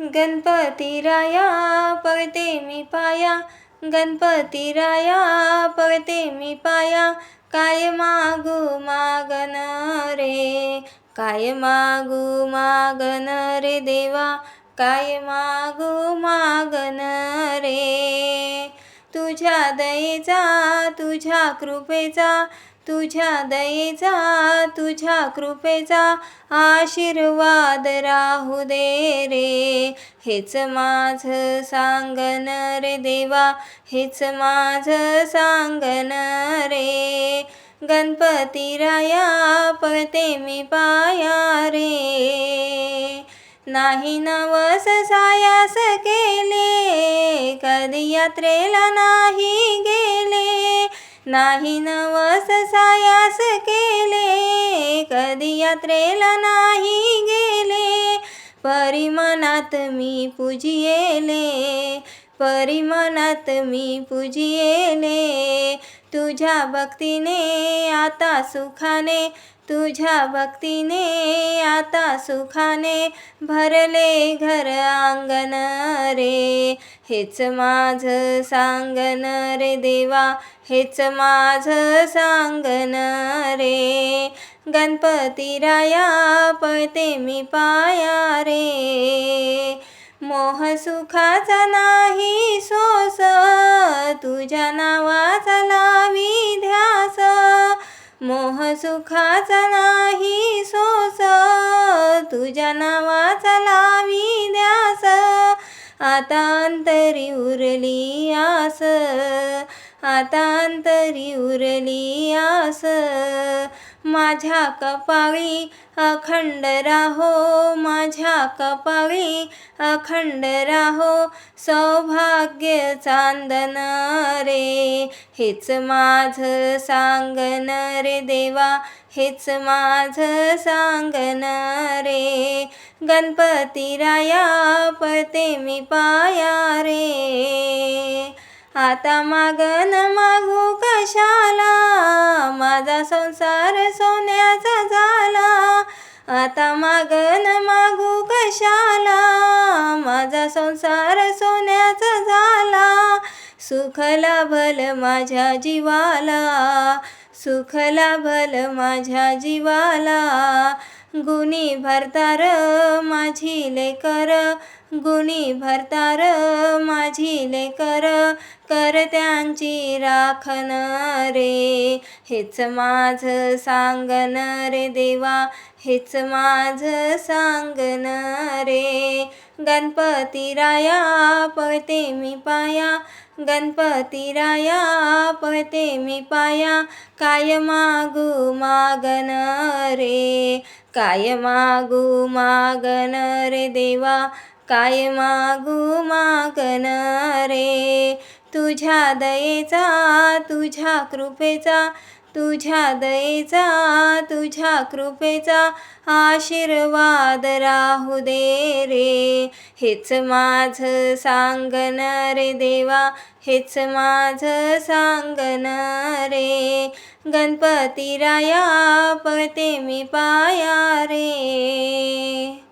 गणपती राया पळते मी पाया. गणपती राया पळते मी पाया. काय मागू मागन रे? काय मागू मागन रे देवा? काय मागू मागन रे? तुझ्या दयेचा तुझ्या कृपेचा तुझ्या दयेचा तुझ्या कृपेचा आशीर्वाद राहू दे रे. हेच माझं सांगन रे देवा हेच माझं सांगन रे. गणपती राया पळते मी पाया रे. नाही नवस सायास केले कधी यात्रेला नाही गेले. नाही नवस सायास केले कधी यात्रेला नाही गेले. परिमानात मी पूजियेले परिमनात मी पूजियेले तुझ्या भक्तीने आता सुखाने तुझ्या भक्तीने आता सुखाने भरले घर अंगण रे. हेच माझं सांगन रे देवा हेच माझं सांगन रे. गणपती राया पळते मी पाया रे. मोह सुखाचा नाही सोस तुझ्या नावाचा लावी ध्यास. मोह सुखाचा नाही सोस तुझ्या नावाचा लावी ध्यास. आता अंतरी उरली आस आता अंतरी उरली आस. माझ्या कपाळी अखंड राहो माझ्या कपाळी अखंड राहो सौभाग्य चांदन रे. हेच माझं सांगन रे देवा हेच माझं सांगन रे. गणपती राया पळते मी पाया रे. आता मागन मागू कशाला? माझा संसार सोन्याचा झाला. आता मागन मागू कशाला? माझा संसार सोन्याचा झाला. सुख लाभल माझ्या जीवाला. सुख लाभल माझ्या जीवाला. गुणी भरतार माझी लेकर गुणी भरतार माझी लेकर कर त्यांची राखण रे. हेच माझं सांगन रे देवा हेच माझं सांगन रे. गणपती राया पळते मी पाया. गणपती राया पळते मी पाया. काय मागू मागन रे? काय मागू मागन रे देवा काय मागू मागन रे. तुझ्या दयेचा तुझ्या कृपेचा तुझ्या दयेचा तुझ्या कृपेचा आशीर्वाद राहू दे रे. हेच माझं सांगन रे देवा हेच माझं सांगन रे. गणपती राया पळते मी पाया रे.